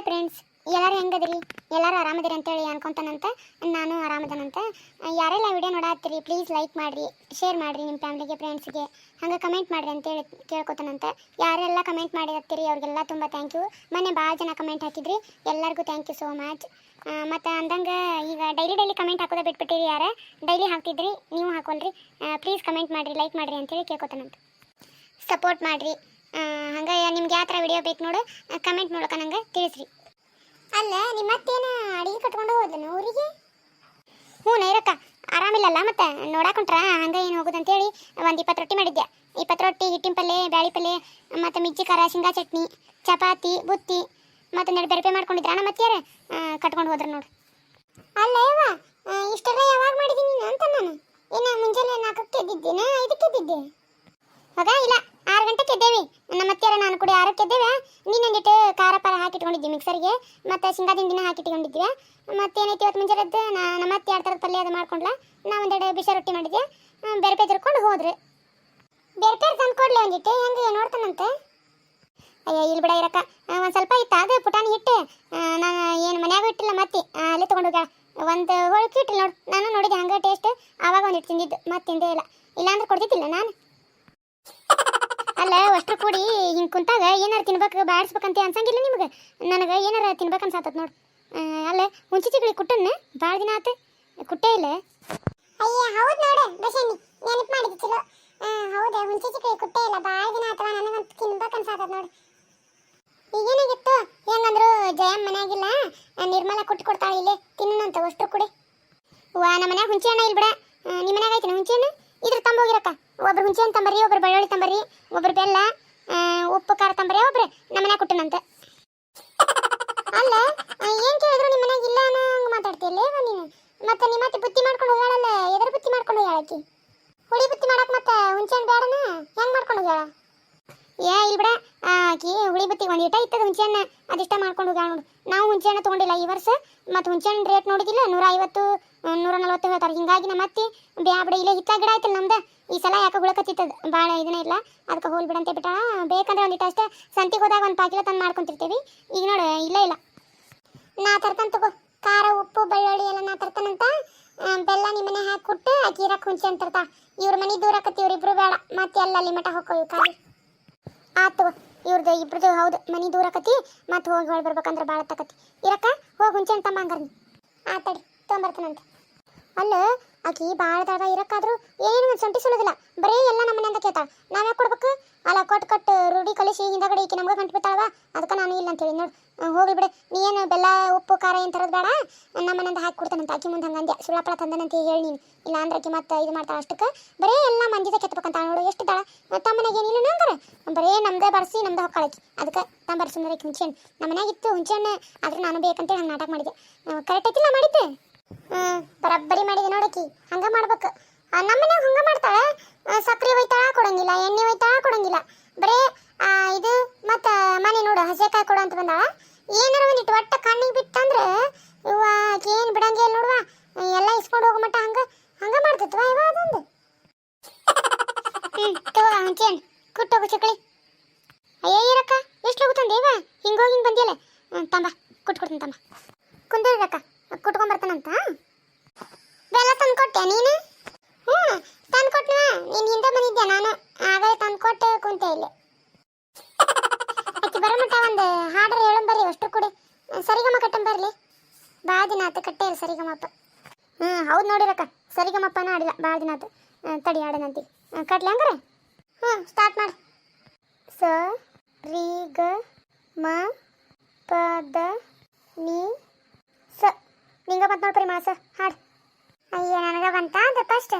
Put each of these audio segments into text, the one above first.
Hi friends ಎಲ್ಲರೂ ಹೆಂಗದಿರಿ? ಎಲ್ಲರೂ ಆರಾಮದಿರಿ ಅಂತೇಳಿ ಅನ್ಕೊಂತಾನಂತ, ನಾನು ಆರಾಮದನಂತ. ಯಾರೆಲ್ಲ ವಿಡಿಯೋ ನೋಡಾತ್ತೀರಿ ಪ್ಲೀಸ್ ಲೈಕ್ ಮಾಡಿರಿ ಶೇರ್ ಮಾಡಿರಿ ನಿಮ್ಮ ಫ್ಯಾಮಿಲಿಗೆ ಫ್ರೆಂಡ್ಸ್ಗೆ ಹಂಗೆ ಕಮೆಂಟ್ ಮಾಡಿರಿ ಅಂತೇಳಿ ಕೇಳ್ಕೊತಾನಂತ. ಯಾರೆಲ್ಲ ಕಮೆಂಟ್ ಮಾಡಿರ್ತೀರಿ ಅವ್ರಿಗೆಲ್ಲ ತುಂಬ ಥ್ಯಾಂಕ್ ಯು ಮೊನ್ನೆ ಭಾಳ ಜನ ಕಮೆಂಟ್ ಹಾಕಿದ್ರಿ. ಎಲ್ಲರಿಗೂ ಥ್ಯಾಂಕ್ ಯು ಸೋ ಮಚ್ ಮತ್ತು ಅಂದಂಗೆ ಈಗ ಡೈಲಿ ಡೈಲಿ ಕಮೆಂಟ್ ಹಾಕೋದ ಬಿಟ್ಬಿಟ್ಟಿರಿ ಯಾರ? ಡೈಲಿ ಹಾಕ್ತಿದ್ರಿ, ನೀವು ಹಾಕೊಳ್ರಿ. ಪ್ಲೀಸ್ ಕಮೆಂಟ್ ಮಾಡಿರಿ ಲೈಕ್ ಮಾಡಿರಿ ಅಂತೇಳಿ ಕೇಳ್ಕೊತಾನಂತ. ಸಪೋರ್ಟ್ ಮಾಡಿರಿ. ಹಂಗೆ ನಿಮ್ಗೆ ಯಾವ ಥರ ವಿಡಿಯೋ ಬೇಕು ನೋಡು. ಕಮೆಂಟ್ ಮೂಲಕ ನಂಗೆ ತಿಳಿಸ್ರಿ. ಅಲ್ಲ ನಿಮ್ಮ ಅತ್ತೇನ ಅಡಿಗೆ ಕಟ್ಕೊಂಡು ಹೋದ್ಲನು ಊರಿಗೆ? ಹ್ಞೂ ನೈರಕ್ಕ ಆರಾಮಿಲ್ಲಲ್ಲ ಮತ್ತೆ? ನೋಡಾಕೊಂಡ್ರ ಹಂಗೆ ಏನು ಹೋಗುದಂತೇಳಿ ಒಂದು ಇಪ್ಪತ್ತು ರೊಟ್ಟಿ ಮಾಡಿದ್ದೆ ಇಪ್ಪತ್ತು ರೊಟ್ಟಿ ಹಿಟ್ಟಿನ ಪಲ್ಯ ಬ್ಯಾಳಿ ಪಲ್ಯ ಮತ್ತು ಮಿರ್ಚಿ ಖಾರ ಶೇಂಗಾ ಚಟ್ನಿ ಚಪಾತಿ ಬುತ್ತಿ ಮತ್ತು ನಡು ಬೆರಪೆ ಮಾಡ್ಕೊಂಡಿದ್ರ ನಮ್ಮ ಅತ್ತಿಯಾರ ಕಟ್ಕೊಂಡು ಹೋದ್ರ ನೋಡು. ಅಲ್ಲ ಯವ್ವ ಇಷ್ಟೆಲ್ಲ ಯಾವಾಗ ಮಾಡಿದ್ದೀನಿ ಅಂತ ನಾನು? ಏನ ಮುಂಜಾನೆ ನಾಲ್ಕಕ್ಕೆ ಎದ್ದಿದ್ದೇನೆ ಇದಕ್ಕೆ ಎದ್ದಿದ್ದೆ? ಮಗ ಇಲ್ಲ. ಆರು ಗಂಟೆಗೆ ಎದ್ದೇವಿ. ನಮ್ಮ ಅತ್ತೆಯರ ನಾನು ಕೂಡ ಆರಕ್ಕೆ ಎದ್ದೇವೆ. ನೀನೊಂದಿಟ್ಟು ಖಾರ ಪಾರ ಹಾಕಿಟ್ಕೊಂಡಿದ್ವಿ ಮಿಕ್ಸರ್ಗೆ ಮತ್ತು ಶೇಂಗಾದಿನ ದಿನ ಹಾಕಿಟ್ಕೊಂಡಿದ್ವಿ ಮತ್ತೇನೈತಿ ಇವತ್ತು ಮುಂಜಾನೆ ಎದ್ದು ನಾ ನಮ್ಮ ಅತ್ತೆ ಎರಡು ಥರದ ಪಲ್ಯ ಅದು ಮಾಡ್ಕೊಂಡ್ಲ. ನಾ ಒಂದೆರಡು ಬಿಸ ರೊಟ್ಟಿ ಮಾಡಿದ್ವಿ. ಬೇರೆ ತಿರ್ಕೊಂಡು ಹೋದ್ರೆ ಬೇರೆ ಬೇರೆ ತಂದು ಕೊಡಲಿ ಒಂದಿಟ್ಟು. ಹೆಂಗೆ ನೋಡ್ತಾನಂತೆ? ಅಯ್ಯೋ ಇಲ್ಲಿ ಬಿಡ ಇರಕ್ಕ. ಒಂದು ಸ್ವಲ್ಪ ಇತ್ತು. ಅದು ಪುಟಾಣಿ ಹಿಟ್ಟು. ನಾನು ಏನು ಮನ್ಯಾಗ ಇಟ್ಟಿಲ್ಲ ಮತ್ತೆ. ಅಲ್ಲಿ ತೊಗೊಂಡೋಗ ಒಂದು ಹೋಳಿಗೆ ಇಟ್ಟಿಲ್ಲ ನೋಡು. ನಾನು ನೋಡಿದೆ ಹಂಗೆ ಟೇಸ್ಟ್ ಆವಾಗ ಒಂದಿಟ್ಟು ತಿಂದಿದ್ದು. ಮತ್ತೆ ತಿಂದೇ ಇಲ್ಲ ಇಲ್ಲಾಂದ್ರೆ ಕೊಡ್ತಿದ್ದಿಲ್ಲ ನಾನು ಅಲ್ಲ ಅಷ್ಟ್ರು ಕೂಡಿ ಕುಂತಾಗ ಏನಾರು ತಿನ್ಬೇಕು ಬಾಡಿಸ್ಬೇಕಂತ ಅನ್ಸಂಗಿಲ್ಲ ನಿಮಗೆ? ನನಗೆ ಏನಾರ ತಿನ್ಬೇಕು ಅನ್ಸಾತತ್ ನೋಡಿ. ಅಲ್ಲ ಹುಂಚಿ ಚಿಗಳಿ ಕುಟ್ಟನ್ನ ಭಾಳ ದಿನ ಆತ. ಕುಟ್ಟೇ ಇಲ್ಲ. ಅಯ್ಯ, ಹೌದು ನೋಡು ಬಸಣ್ಣಿ ನೆನಪು ಮಾಡಿದ್ದು ಚಲೋ. ಹೌದು ಹುಂಚಿ ಚಿಗಳಿ ಕುಟ್ಟೇ ಇಲ್ಲ. ಭಾಳ ದಿನ ಆತವ ನನಗಂತ ತಿನ್ಬೇಕು ಅನ್ಸಾತತ್ ನೋಡು. ಈಗೇನಾಗಿತ್ತು? ಹೆಂಗಂದ್ರು ಜಯಮ್ಮ ಮನ್ಯಾಗಿಲ್ಲ. ನಿರ್ಮಲ ಕುಟ್ಟು ಕೊಡ್ತಾಳೆ ಇಲ್ಲೇ. ತಿನ್ನಂತ ಅಷ್ಟು ಕುಡಿ. ವಾ, ನಮ್ಮ ಮನ್ಯಾಗ ಹುಂಚಿ ಹಣ್ಣ ಇಲ್ಲ ಬಿಡ. ನಿಮ್ಮ ಮನ್ಯಾಗ ಐತಿ ಹುಂಚಿ ಹಣ್ಣು ಇದ್ರ ತಂಬೋಗಿರಕ್ಕ ಒಬ್ರು ಹುಂಚಿ ಹಣ್ಣು ತಂಬರ್ರಿ, ಒಬ್ರು ಬೆಳ್ಳುಳ್ಳಿ ತಂಬರ್ರಿ, ಒಬ್ರು ಬೆಲ್ಲ. ಉಪ್ಪು, ಖಾರ, ತಂಬರೆ, ಒಬ್ರೆ. ನಮ್ಮನೆ ಕುಟ್ಟನಂತ. ಅಲ್ಲ ಏನ್ ಕೇಳಿದ್ರು ನಿಮ್ಮ ಮನೆಗೆ ಇಲ್ಲ ಅನ್ನೋ ಹಂಗ ಮಾತಾಡ್ತಿಯಲ್ಲ ನೀನು? ಮತ್ತೆ ನಿಮ್ಮ ಮತ್ತೆ ಬುತ್ತಿ ಮಾಡ್ಕೊಂಡು ಹೋಗ್ಯಾಳಲ್ಲ, ಎದ್ರ ಬುತ್ತಿ ಮಾಡ್ಕೊಂಡು ಹೋಗ್ಯಾಳಕಿ ಹುಳಿ ಬುತ್ತಿ ಮಾಡಕ್ ಮತ್ತೆ ಹುಂಚೆನ್ ಬೇಡನ ಹೆಂಗ್ ಮಾಡ್ಕೊಂಡು ಹೋಗ್ಯಾಳ? ಏ ಇಲ್ಲಿ ಬಿಡ ಆಕಿ ಹುಳಿ ಬತ್ತಿಗೆ ಒಂದು ಇಟ ಇತ್ತದ ಹುಂಚೆ ಹಣ್ಣು ಅದಿಷ್ಟ ಮಾಡ್ಕೊಂಡು ಹೋಗ್ಯಾಳ ನೋಡು. ನಾವು ಹುಂಚೆ ಹಣ್ಣು ತೊಗೊಂಡಿಲ್ಲ ಈ ವರ್ಷ ಮತ್ತು ಹುಂಚೆ ಹಣ್ಣು ರೇಟ್ ನೋಡಿದಿಲ್ಲ ನೂರ ಐವತ್ತು ಆ, ನೂರ ನಲ್ವತ್ತು ಹೇಳ್ತಾರೆ. ಹಿಂಗಾಗಿ ನಮ್ಮ ಬ್ಯಾ ಬಿಡ ಇಲ್ಲೇ ಹಿತ್ತ ಗಿಡ ಐತಲ್ಲ ನಮ್ದು ಈ ಸಲ ಯಾಕೆ ಹುಳಕತ್ತಿತ್ತದ ಭಾಳ ಇದನ್ನ ಇಲ್ಲ ಅದಕ್ಕೆ ಹೋಲ್ ಬಿಡಂತೆ ಬಿಟ್ಟ ಬೇಕಂದ್ರೆ ಒಂದಿಟ ಅಷ್ಟೇ ಸಂತಿಗೆ ಹೋದಾಗ ಒಂದು ಪಾಕಿಲ ತಂದು ಮಾಡ್ಕೊಂತಿರ್ತೀವಿ. ಈಗ ನೋಡು ಇಲ್ಲ ಇಲ್ಲ. ನಾ ತರ್ತಾನೆ ತಗೋ ಖಾರ ಉಪ್ಪು ಬೆಳ್ಳುಳ್ಳಿ ಎಲ್ಲ ನಾ ತರ್ತಾನಂತ ಬೆಲ್ಲ ನಿಮ್ಮನೆ ಹಾಕಿ ಕೊಟ್ಟು ಆಕಿ ಇರಕ್ಕೆ ಹುಂಚೆ ಅಂತ ತರ್ತಾ. ಇವ್ರ ಮನೆ ದೂರ ಆಕತಿ ಇವ್ರಿಬ್ರು ಬೇಡ. ಮತ್ತೆ ಎಲ್ಲ ಅಲ್ಲಿ ಮಠ ಹೋಗ್ಕೋವಿ ಖಾಲಿ. ಆತು ಇವ್ರದ್ದು ಇಬ್ರದ್ದು ಹೌದು, ಮನಿ ದೂರ ಕತಿ ಮತ್ತೆ ಹೋಗಿ ಹೊಳ್ ಬರ್ಬೇಕಂದ್ರೆ ಭಾಳ ತಕತಿ. ಇರಕ್ಕ, ಹೋಗಿ ಹುಂಚೆ ಅಂತ ಹಂಗಾರ ಆತಡಿ ತೊಗೊಂಬರ್ತಾನಂತೆ. ಅಲ್ಲ, ಆಕಿ ಭಾಳ ದಾಡ ಇರಕ್ಕಾದ್ರೂ ಏನು ಸೊಂಟಿ ಸುಳುದಿಲ್ಲ. ಬರೀ ಎಲ್ಲ ನಮ್ಮನೆ ಅಂತ ಕೇಳ್ತಾಳ. ನಾವ್ಯಾಕೆ ಕೊಡ್ಬೇಕು? ಅಲ್ಲ ಕೊಟ್ಟು ಕೊಟ್ಟು ರೂಢಿ ಕಲಿಸಿ ಹಿಂದಗಡೆ ಈಕಿ ನಮ್ಗೆ ಗಂಟು ಬಿಡ್ತಾಳವ ಅದಕ್ಕೆ ನಾನು ಇಲ್ಲ ಅಂತೇಳಿ ನೋಡು ಹೋಗಿ ಬಿಡು. ನೀ ಏನು ಬೆಲ್ಲ, ಉಪ್ಪು, ಖಾರ ಏನು ತರೋದು ಬೇಡ? ನಮ್ಮನೆಂದ ಹಾಕಿ ಕೊಡ್ತಾನಂತ. ಆಕಿ ಮುಂದೆ ಹಂಗಂದೆ ಸುಳಾಪಳ ತಂದನಂತ ಹೇಳಿ ನೀನು. ಇಲ್ಲ ಅಂದ್ರೆ ಆಕಿ ಮತ್ತೆ ಇದು ಮಾಡ್ತಾಳ ಅಷ್ಟಕ್ಕೆ. ಬರೀ ಎಲ್ಲ ಮಂದಿದ ಕೆತ್ತಬೇಕಂತ ನೋಡು, ಎಷ್ಟು ದಾಳ. ತಮ್ಮನೆಗೆ ಏನಿಲ್ಲ ನಂಗಾರ ಬರೀ ನಮ್ದೇ ಬರ್ಸಿ, ನಮ್ದು ಹೊಕ್ಕಾಳಕಿ ಅದಕ್ಕೆ ತಮ್ಮ ಬರ್ಸಿ ಹುಂಚೆ ಹಣ್ಣು. ನಮ್ಮ ಮನ್ಯಾಗ ಇತ್ತು ಹುಂಚೆ ಹಣ್ಣು. ಆದ್ರೆ ನಾನು ಬೇಕಂತೇಳಿ ಹಂಗೆ ನಾಟಕ ಮಾಡಿದೆ. ಕರೆಕ್ಟ್ ಐತಿಲ್ಲ ಮಾಡಿದ್ದೆ? ಹ್ಮ್, ಬರಬ್ಬರಿ ಮಾಡಿದೆ ನೋಡಕಿ ಹಂಗ ಮಾಡ್ಬೇಕು. ನಮ್ಮನೆ ಹಂಗ ಮಾಡ್ತಾಳೆ. ಸಕ್ಕರೆ ಒಯ್ತಾಳ, ಕೊಡಂಗಿಲ್ಲ. ಎಣ್ಣೆ ಒಯ್ತಾಳ, ಕೊಡಂಗಿಲ್ಲ. ಬರೇ ಇದು, ಮತ್ತ, ಮನೆ ನೋಡು, ಹಸೆಕಾಯಿ ಕೊಡು ಅಂತ ಬಂದಾಳ. ಏನಾರ ಒಂದಿಟ್ಟು ಒಟ್ಟ ಕಣ್ಣಿಗೆ ಬಿತ್ತಂದ್ರೆ ಇವ ಏನು ಬಿಡಂಗೆ ಇಲ್ಲ ನೋಡುವ. ಎಲ್ಲ ಇಸ್ಕೊಂಡು ಹೋಗೋ ಮಟ್ಟ ಹಂಗ ಹಂಗ ಮಾಡ್ತತ್ವ ಇವ ಅದೊಂದು. ಹ್ಮ್, ತಗೋ ಹಂಚೇನ್ ಕುಟ್ಟೋಗು ಚಕ್ಳಿ ಅಯ್ಯ ಇರಕ್ಕ ಎಷ್ಟು ಹೋಗುತ್ತಂದೆ ಇವ? ಹಿಂಗೋಗಿ ಹಿಂಗೆ ಬಂದಿಯಲ್ಲ. ತಂಬ ಕುಟ್ಕೊಡ್ತೀನಿ ತಂಬ. ಕುಂದಿರಕ್ಕ ಕುಟ್ಕೊಂಬರ್ತಾನಂತ ಬೆಲ್ಲ ತಂದು ಕೊಟ್ಟೆ ನೀನು ಹ್ಞೂ ತಂದು ಕೊಟ್ಟನ ನೀನು ಹಿಂದೆ ಬಂದಿದ್ದೆ ನಾನು ಆಗಲೇ ತಂದು ಕೊಟ್ಟು ಕುಂತೆ ಇಲ್ಲಿ ಆಕಿ ಬರೋ ಮಟ್ಟ ಒಂದು ಹಾಡ್ರೆ ಹೇಳಂ ಬರ್ರಿ ಅಷ್ಟು ಕೂಡಿ ಸರಿಗಮ ಕಟ್ಟಂ ಬರ್ಲಿ ಭಾಳ ದಿನ ಆತು ಕಟ್ಟೆ ಇಲ್ಲ ಸರಿಗಮಪ್ಪ ಹ್ಞೂ ಹೌದು ನೋಡಿರಕ್ಕ ಸರಿಗಮಪ್ಪನ ಆಡಿಲ್ಲ. ಭಾಳ ದಿನ ಆತು ತಡಿ ಆಡನಂತಿ. ಕಟ್ಲಿ ಹಂಗಾರೆ? ಹ್ಞೂ ಸ್ಟಾರ್ಟ್ ಮಾಡಿ. ಸ ರೀ ಗ ಮ ಪ ದ ನೀ ಸ. ನಿಂಗ ಬಂತ ನೋಡ್ಪರಿ ಮಾ ಸ ಹಾಡು. ಅಯ್ಯ, ನನಗ ಬಂತ ಅಂತ ಫಸ್ಟ್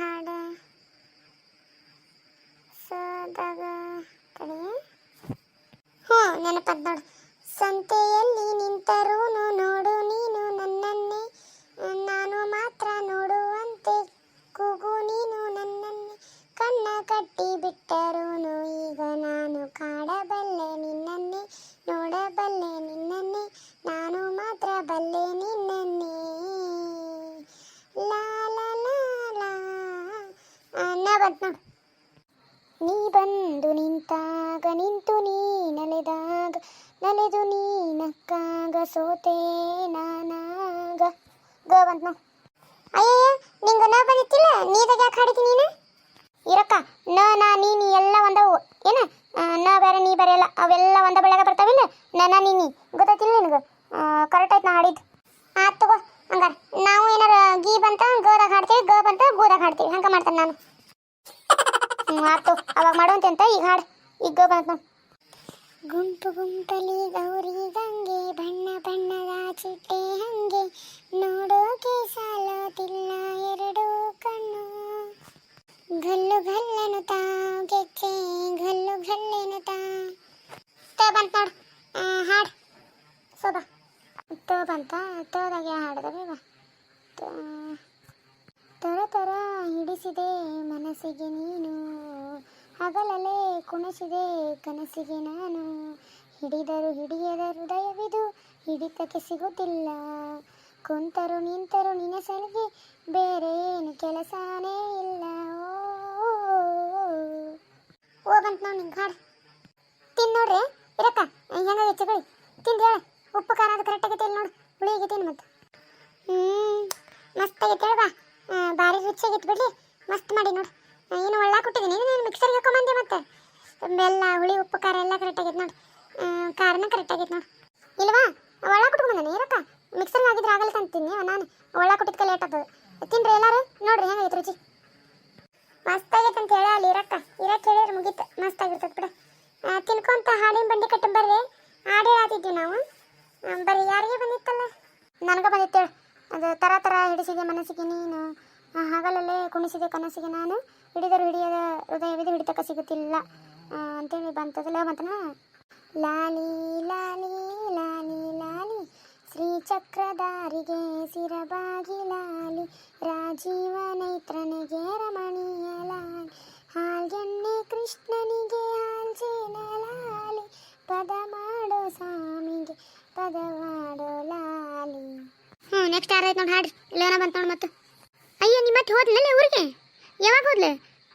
ಹಾಡು. ಸದಾಗ. ತಡಿ. ಹ್ಞೂ ನೆನಪದ ನೋಡು. ಸಂತೆಯಲ್ಲಿ ನಿಂತರೂ ಬಂತು ನೀ ಬಂದು ನಿಂತಾಗ, ನಿಂತು ನೀ ನಲೆದಾಗ, ನಲೆದು ನೀ ನೀನಕ್ಕಾಗ ಸೋತೆ ನಾನಾಗ. ಗ ಬಂತ ಅಯ್ಯಯ್ಯ, ನಿಂಗೆ ಬರಿತಿಲ್ಲ ಬಂದಿತ್ತಿಲ್ಲ? ನೀದಾಗ ಯಾಕೆ ಹಾಡಿತಿ ನೀನು? ಇರಕ್ಕ, ನ, ನಾ, ನೀ ನೀ ಎಲ್ಲ ಒಂದವು. ಏನ? ನ ಬೇರೆ, ನೀ ಬೇರೆ ಎಲ್ಲ ಅವೆಲ್ಲ ಒಂದ ಬೆಳಗ ಬರ್ತಾವಿಲ್ಲ ನ ನೀನಿ ನೀ ಗೊತ್ತಾಯ್ತಿಲ್ಲ ನಿನಗೆ? ಕರೆಕ್ಟ್ ಆಯ್ತು ನಾ ಹಾಡಿದ್ದು ಆತ್ ತಗೋ, ಹಂಗಾರ. ನಾವು ಏನಾರ ಗೀ ಬಂತ, ಗೋದಾಗ ಹಾಡ್ತೀವಿ, ಗ ಬಂತ, ಗೋದಾಗ ಹಾಡ್ತೀವಿ. ಹಂಗ ಮಾಡ್ತಾನೆ ನಾನು. ಆತು. ಅವಾಗ ಮಾಡುವಂತೆ ಅಂತ? ಈಗ ಹಾಡು. ಈಗ ಬಂತು ಗುಂಪು ಗುಂಪಲಿ ಗೌರಿ ಗಂಗೆ ಬಣ್ಣ ಬಣ್ಣದ ಚಿಟ್ಟೆ ಹಂಗೆ. ನೋಡೋಕೆ ಸಾಲೋದಿಲ್ಲ ಎರಡು ಕಣ್ಣು. ಗಲ್ಲು ಗಲ್ಲೆನು ತಾ ಗೆಜ್ಜೆ ಗಲ್ಲು ಗಲ್ಲೆನು ತಾ. ತ ಬಂತ ನೋಡು. ಹಾಡು. ಸೋಬಾ ತೋ ಬಂತ? ತೋದಾಗೆ ಹಾಡಿದ್ರೆ ಬಾ. ತರ ತರ ಹಿಡಿಸಿದೆ ಮನಸ್ಸಿಗೆ ನೀನು. ಹಗಲಲ್ಲೇ ಕುಣಿಸಿದೆ ಕನಸಿಗೆ ನಾನು. ಹಿಡಿದರು ಹಿಡಿಯದ ಹೃದಯವಿದು, ಹಿಡಿತಕ್ಕೆ ಸಿಗುತ್ತಿಲ್ಲ. ಕುಂತರು ನಿಂತರು ನಿನ್ನ ಸಲಿಗೆ ಬೇರೆ ಏನು ಕೆಲಸನೇ ಇಲ್ಲ. ಓ ನಾವು ನಿಂಗೆ ಹಾಡು. ತಿನ್ ನೋಡ್ರಿ, ಇರಕ್ಕ ಹೆಂಗ ತಿಂದು ಹೇಳ, ಉಪ್ಪು, ಖಾರ ಅದು ಕರೆಕ್ಟಾಗಿ ಇಲ್ಲಿ ನೋಡು. ಹುಳಿ ಏನು ಮತ್ತೆ. ಹ್ಞೂ ಮಸ್ತಾಗಿ ಹೇಳ ಭಾರಿ ರುಚಿಯಾಗಿತ್ತು ಬಿಡಲಿ ಮಸ್ತ್ ಮಾಡಿ ನೋಡಿ. ಏನು ಒಳ್ಳೆ ಕೊಟ್ಟಿದ್ದೀನಿ ನೀನು ಮಿಕ್ಸರ್ಗೆ ಹಾಕೊಂಬಂದೆ ಮತ್ತೆ. ಬೆಲ್ಲ, ಹುಳಿ, ಉಪ್ಪು, ಖಾರ ಎಲ್ಲ ಕರೆಕ್ಟ್ ಆಗೈತೆ ನೋಡಿ. ಖಾರನ ಕರೆಕ್ಟ್ ಆಗಿತ್ತು ನೋಡಿ. ಇಲ್ವಾ? ಒಳ್ಳೆ ಕೊಟ್ಕೊಂಬಂದಾನೆ ಇರಕ್ಕ ಮಿಕ್ಸರ್ಗೆ ಹಾಕಿದ್ರೆ ಆಗಲ್ಲ ಅಂತೀನಿ. ನಾನು. ಒಳ್ಳೆ ಕೊಟ್ಟಿದ್ಕೆ ಲೇಟ್ ಆಗ್ತದೆ ತಿನ್ರಿ ಎಲ್ಲರೂ? ನೋಡ್ರಿ, ಹೆಂಗೈತೆ ರುಚಿ? ಮಸ್ತ್ ಆಗೈತೆ ಅಂತ ಹೇಳ ಅಲ್ಲಿ ಇರಕ್ಕ ಇರಕ್ಕೆ ಹೇಳಿದ್ರೆ ಮುಗೀತು ಮಸ್ತ್ ಆಗಿರ್ತದೆ ಬಿಡ ಆ, ತಿನ್ಕೊಂತ ಹಾಡಿನ ಬಂಡಿ ಕಟ್ಟಿ ಬರ್ರಿ ಹಾಡು ಹೇಳಾತಿದ್ವಿ ನಾವು ಆ, ಬರ್ರಿ ಯಾರಿಗೆ ಬಂದಿತ್ತಲ್ಲ ನನಗೆ ಬಂದಿತ್ತೇಳು ಅದು ತರ ತರ ಹಿಡಿಸಿದೆ ಮನಸ್ಸಿಗೆ ನೀನು ಆ, ಕುಣಿಸಿದೆ ಕನಸಿಗೆ ನಾನು ಹಿಡಿದರು ಹಿಡಿಯದ ಹೃದಯವಿದು ಹಿಡಿತಕ್ಕ ಸಿಗುತ್ತಿಲ್ಲ ಅಂತೇಳಿ ಬಂತದಲ್ಲ ಬಂತನ ಲಾಲಿ ಲಾಲಿ ಲಾಲಿ ಲಾಲಿ, ಶ್ರೀಚಕ್ರಧಾರಿಗೆ ಸಿರಬಾಗಿ ಲಾಲಿ ರಾಜೀವ ನೈತ್ರನಿಗೆ ರಮಣೀಯ ಲಾಲಿ ಹಾಲ್ಗೆಣ್ಣೆ ಕೃಷ್ಣನಿಗೆ ಹಾಲ್ಜೇನ ಲಾಲಿ, ಪದ ಮಾಡೋ ಸ್ವಾಮಿಗೆ ಪದ ಪದವಾಡೋ ಲಾಲಿ. ಹ್ಞೂ ನೆಕ್ಸ್ಟ್ ಯಾರಾಯ್ತು ನೋಡಿ ಹಾಡ್ರಿ, ಇಲ್ಲೇನ ಬಂತ ನೋಡಿ ಮತ್ತೆ. ಮತ್ತೆ ಹೋದ್ಲಲ್ಲ ಊರಿಗೆ? ಯಾವಾಗ ಹೋದ್ಲೆ?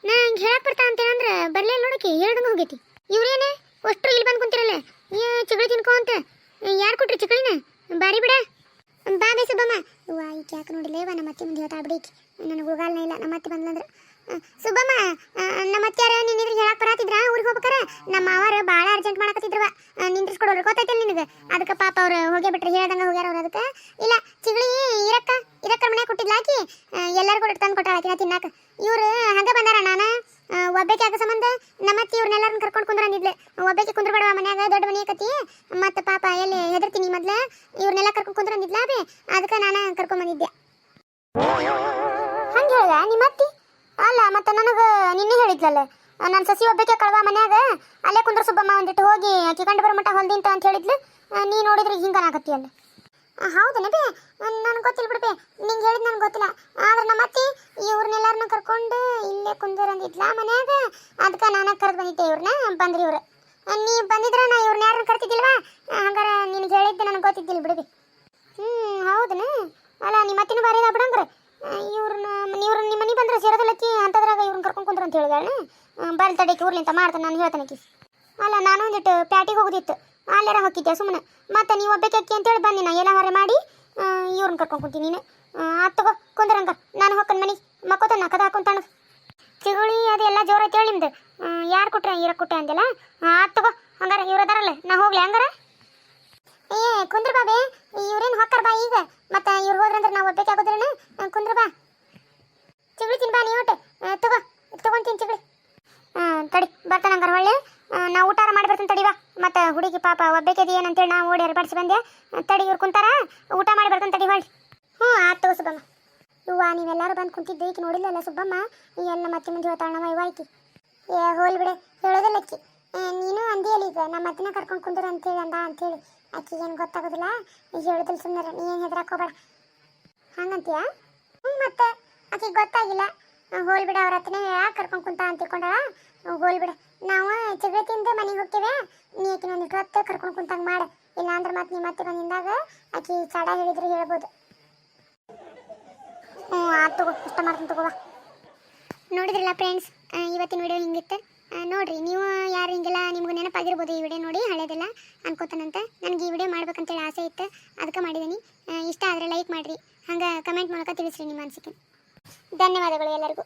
ನಾ ಹಿಂಗೆ ಹೇಳಕ್ ಬರ್ತಾ ಅಂತ ಅಂದ್ರೆ ಬರ್ಲೇ ನೋಡಕ್ಕೆ ಹೇಳ್ದಂಗೆ ಹೋಗೈತಿ. ಇವ್ರೇನೆ ಅಷ್ಟ್ರು ಇಲ್ಲಿ ಬಂದು ಕುಂತಿರಲ್ಲ, ಏ ಚಿಗಳಿ ತಿನ್ಕೋ ಅಂತ, ಯಾರು ಕೊಟ್ರಿ ಚಿಗಳಿನ ಬಾರಿ ಬಿಡ. ಬಾ ಬೇ ಸುಬ್ಬಮ್ಮ ವಾ ಈಕೆ ಯಾಕೆ ನೋಡಿಲ್ಲೇವ ನಮ್ಮ ಅತ್ತೆ ಮುಂದೆ ಹೇಳ್ತಾ ಬಿಡಿ ನನಗೆ ಹೋಗಲ್ಲ ಇಲ್ಲ. ನಮ್ಮ ಅತ್ತೆ ಬಂದ್ಲಂದ್ರೆ ಸುಬ್ಬಮ್ಮ ನಮ್ಮ ಅತ್ತೆಯಾರ ನಿನ್ನ ಇದ್ರಿಗೆ ಹೇಳಕ್ ಬರತ್ತಿದ್ರ? ಊರಿಗೆ ಹೋಗ್ಬೇಕಾರ? ನಮ್ಮ ಮಾವಾರ ಭಾಳ ಅರ್ಜೆಂಟ್ ಮಾಡಕತ್ತಿದ್ರವ ನಿಂದ್ರಿಸ್ಕೊಡೋರು ಗೊತ್ತೈತಿಲ್ಲ ನಿನಗೆ? ಅದಕ್ಕೆ ಪಾಪ ಅವ್ರು ಹೋಗೇ ಬಿಟ್ರೆ. ಹೇಳ್ದಂಗೆ ಹೋಗ್ಯಾರ ಅವ್ರು ಅದಕ್ಕೆ. ಇಲ್ಲ, ಚಿಗಳಿ, ಇರಕ್ಕ. ಇರಕ್ಕ ಮನೆ ಕೊಟ್ಟಿದ್ಲಾಕಿ ಎಲ್ಲರೂ ಕೂಡ ತಂದು ಕೊಟ್ಟಾಳ ಆಕಿನ ತಿನ್ನಾಕ. ಇವ್ರು ಹಂಗ ಬಂದಾರ ನಾನು? ಒಬ್ಬಾಕಿ ಆಗ ಸಂಬಂಧ? ನಮ್ಮ ಅತ್ತಿ ಇವ್ರನ್ನೆಲ್ಲರನ್ನ ಕರ್ಕೊಂಡು ಕುಂದ್ರ ಅಂದಿದ್ಲೆ ಒಬ್ಬಾಕಿ ಕುಂದ್ರ ಬೇಡವ ಮನ್ಯಾಗ ದೊಡ್ಡ ಮನೆ ಆಕತಿ ಮತ್ತೆ ಪಾಪ ಎಲ್ಲಿ ಹೆದರ್ತೀನಿ ಮೊದ್ಲ ಇವ್ರನ್ನೆಲ್ಲ ಕರ್ಕೊಂಡು ಕುಂದ್ರ ಅಂದಿದ್ಲ ಬೇ ಅದಕ್ಕೆ ನಾನು ಕರ್ಕೊಂಡ್ ಬಂದಿದ್ದೆ ಹಂಗೆ ಹೇಳ್ದ ನಿಮ್ಮ ಅತ್ತಿ ಅಲ್ಲ ಮತ್ತೆ ನನಗೆ ನಿನ್ನೆ ಹೇಳಿದ್ಲಲ್ಲ ನನ್ನ ಸಸಿ ಒಬ್ಬಕ್ಕೆ ಕಳ್ವ ಮನ್ಯಾಗ ಅಲ್ಲೇ ಕುಂದ್ರ ಸುಬ್ಬಮ್ಮ ಒಂದಿಟ್ಟು ಹೋಗಿ ಆಕಿ ಕಂಡು ಬರೋ ಮಟ್ಟ ಹೊಲ್ದಿಂತ ಅಂತ ಹೇಳಿದ್ಲು ಆ, ನೀ ನೋಡಿದ್ರೆ ಹಿಂಗೆ ಅಲ್ಲ. ಹೌದನ ಬೇ ನನಗೆ ಗೊತ್ತಿಲ್ಲ ಬಿಡ್ಬೇ ನಿಂಗೆ ಹೇಳಿದ್ ನನಗೆ ಗೊತ್ತಿಲ್ಲ. ಆದ್ರೆ ನಮ್ಮ ಅತ್ತಿ ಇವ್ರನ್ನೆಲ್ಲರನ್ನ ಕರ್ಕೊಂಡು ಇಲ್ಲೇ ಕುಂದ್ರ ಅಂದಿದ್ಲ ಮನ್ಯಾಗ. ಅದಕ್ಕೆ ನಾನು ಕರೆದು ಬಂದಿದ್ದೆ ಇವ್ರನ್ನ ಬಂದ್ರಿ ಇವ್ರು. ನೀ ಬಂದಿದ್ರೆ ನಾ ಇವ್ರನ್ನ ಯಾರನ್ನ ಕರ್ತಿದ್ದಿಲ್ವಾ? ಹಂಗಾರೆ ನಿನಗೆ ಹೇಳಿದ್ದೆ ನನಗೆ ಗೊತ್ತಿದ್ದಿಲ್ಲ ಬಿಡ್ಬಿ ಹ್ಞೂ ಹೌದನ? ಅಲ್ಲ, ನಿಮ್ಮ ಅತ್ತಿನ ಬಾರಿ ಇದ ಬಿಡಂಗ್ರೆ. ಇವ್ರನ್ನ ಇವ್ರು ನಿಮ್ಮ ಮನೆ ಬಂದ್ರೆ ಸೇರೋದಿಲ್ಲಕ್ಕಿ ಅಂತದ್ರಾಗ ಇವ್ರನ್ನ ಕರ್ಕೊಂಡು ಕುಂದ್ರ ಅಂತ ಹೇಳಿದಾಳೆ ಬರ್ತಡೆ ತಡಕ್ಕೆ ಊರ್ಲಿಂತ ಮಾಡ್ತಾನೆ, ನಾನು ಹೇಳ್ತಾನೆ ಅಲ್ಲ ನಾನು ಒಂದಿಟ್ಟು ಪ್ಯಾಟಿಗೆ ಹೋಗೋದಿತ್ತು. ಅಲ್ಲೆರ ಹಾಕಿದ್ದೆ ಸುಮ್ಮನೆ ಮತ್ತೆ ನೀವು ಒಬ್ಬಕ್ಕೆ ಅಕ್ಕಿ ಅಂತೇಳಿ ಬಂದಿ ನಾ, ಎಲ್ಲ ಹೊರೆ ಮಾಡಿ ಇವ್ರನ್ನ ಕರ್ಕೊಂಡು ಹೋಗ್ತೀನಿ ನೀನು. ಆತ್ ತಗೋ ಕುಂದ್ರಂಗ ನಾನು ಹೋಗ್ಕನ್ ಮನಿ ಮಕ್ಕೋತ ನಕದ ಹಾಕೊಂತಾಣ ಚಿಗುಳಿ ಅದೆಲ್ಲ ಜೋರ ಹೇಳಿ ನಿಮ್ದು. ಯಾರು ಕೊಟ್ರೆ ಇರ ಕೊಟ್ಟೆ ಅಂದೆಲ್ಲ ಆತ್ ತಗೋ, ಹಂಗಾರ ಇವ್ರು ಅದಾರಲ್ಲ. ನಾ ಹೋಗ್ಲಿ, ಹಂಗಾರ? ಏ, ಕುಂದ್ರ ಬಾಬೆ, ಇವ್ರೇನು ಹೊಕ್ಕರ್ ಬಾ ಈಗ. ಮತ್ತೆ ಇವ್ರು ಹೋದ್ರಂದ್ರೆ ನಾವು ಒಬ್ಬಕ್ಕೆ ಆಗೋದ್ರೇನ? ಕುಂದ್ರ ಬಾ. ಚಿಗುಳಿ ತಿನ್ ಬಾ ನೀ ಊಟ ತಗೋ, ತಗೊಂತೀನಿ ಚಿಗುಳಿ ತಡಿ, ಬರ್ತಾನೆ ಹಂಗಾರೆ ಹೊಳ್ಳಿ ನಾ ಊಟಾರ ಮಾಡಿ ಬರ್ತೀನಿ ತಡಿ, ಬಾ. ಮತ್ತೆ ಹುಡುಗಿ ಪಾಪ ಒಬ್ಬಕ್ಕೆ ಏನಂತೇಳಿ ನಾ ಓಡಿ ಬಡಿಸಿ ಬಂದೆ. ತಡಿ, ಇವ್ರು ಕುಂತಾರ. ಊಟ ಮಾಡಿ ಬರ್ತಾನೆ ತಡಿ ಹೊಳ್ಳಿ ಹ್ಞೂ ಆತು ಸುಬ್ಬಮ್ಮ. ಇವ್ವ ನೀವೆಲ್ಲರೂ ಬಂದು ಕುಂತಿದ್ದು ಈಕಿ ನೋಡಿಲ್ಲಲ್ಲ ಸುಬ್ಬಮ್ಮ? ಎಲ್ಲ ಮತ್ತೆ ಮುಂದೆ ಹೇಳ್ತಾಳವ ಇವ ಐಕಿ ಏ, ಹೋಲ್ ಬಿಡೆ, ಹೇಳೋದಿಲ್ಲ ಅಕ್ಕಿ ನೀನು ಅಂದಿಯಲ್ಲ ಈಗ, ನಮ್ಮ ಅತ್ತಿನ ಕರ್ಕೊಂಡು ಕುಂದ್ರ ಅಂತೇಳಿ ಅಂದ ಅಂತೇಳಿ. ಅಕ್ಕಿ ಏನು ಗೊತ್ತಾಗೋದಿಲ್ಲ? ಹೇಳೋದಿಲ್ಲ ಸುಮ್ಮನೆ ನೀ ಏನು ಹೆದ್ರಾಕ್ ಹೋಗ್ಬೇಡ. ಹಂಗಂತೀಯ? ಹ್ಞೂ ಮತ್ತೆ ಅಕ್ಕಿಗೆ ಗೊತ್ತಾಗಿಲ್ಲ. ಆ, ಹೋಲ್ ಬಿಡ ಅವ್ರ ಹತ್ರನೇ ಯಾಕೆ ಕರ್ಕೊಂಡು ಕುಂತ ಅಂತ ತಿಳ್ಕೊಂಡಾಳ. ಆ, ಹೋಲ್ ಬಿಡ. ನಾವು ಚಿಗರೆ ತಿಂದು ಮನೆಗೆ ಹೋಗ್ತೇವೆ. ನೀ ಆಕಿನ ಒಂದು ಹೊತ್ತು ಕರ್ಕೊಂಡು ಕುಂತಂಗೆ ಮಾಡು. ಇಲ್ಲ ಅಂದ್ರೆ ಮತ್ತೆ ನೀ ಮತ್ತೆ ಬಂದಿಂದಾಗ ಆಕಿ ಚಡ ಹೇಳಿದ್ರೆ ಹೇಳ್ಬೋದು. ಹ್ಞೂ ಆತು ತಗೋ ಇಷ್ಟ ಮಾಡ್ತೀನಿ ತಗೋವಾ ನೋಡಿದ್ರಲ್ಲ ಫ್ರೆಂಡ್ಸ್ ಇವತ್ತಿನ ವಿಡಿಯೋ ಹಿಂಗಿತ್ತು? ನೋಡಿರಿ ನೀವು ಯಾರು ಹಿಂಗೆಲ್ಲ ನಿಮ್ಗೆ ನೆನಪಾಗಿರ್ಬೋದು ಈ ವಿಡಿಯೋ ನೋಡಿ ಹಳೇದೆಲ್ಲ ಅನ್ಕೋತಾನಂತ. ನನಗೆ ಈ ವಿಡಿಯೋ ಮಾಡ್ಬೇಕಂತೇಳಿ ಆಸೆ ಇತ್ತು. ಅದಕ್ಕೆ ಮಾಡಿದ್ದೀನಿ ಇಷ್ಟ ಆದರೆ ಲೈಕ್ ಮಾಡಿರಿ. ಹಂಗೆ ಕಮೆಂಟ್ ಮೂಲಕ ತಿಳಿಸ್ರಿ ನಿಮ್ಮ ಅನಿಸಿಕೆ. ಧನ್ಯವಾದಗಳು ಎಲ್ಲರಿಗೂ.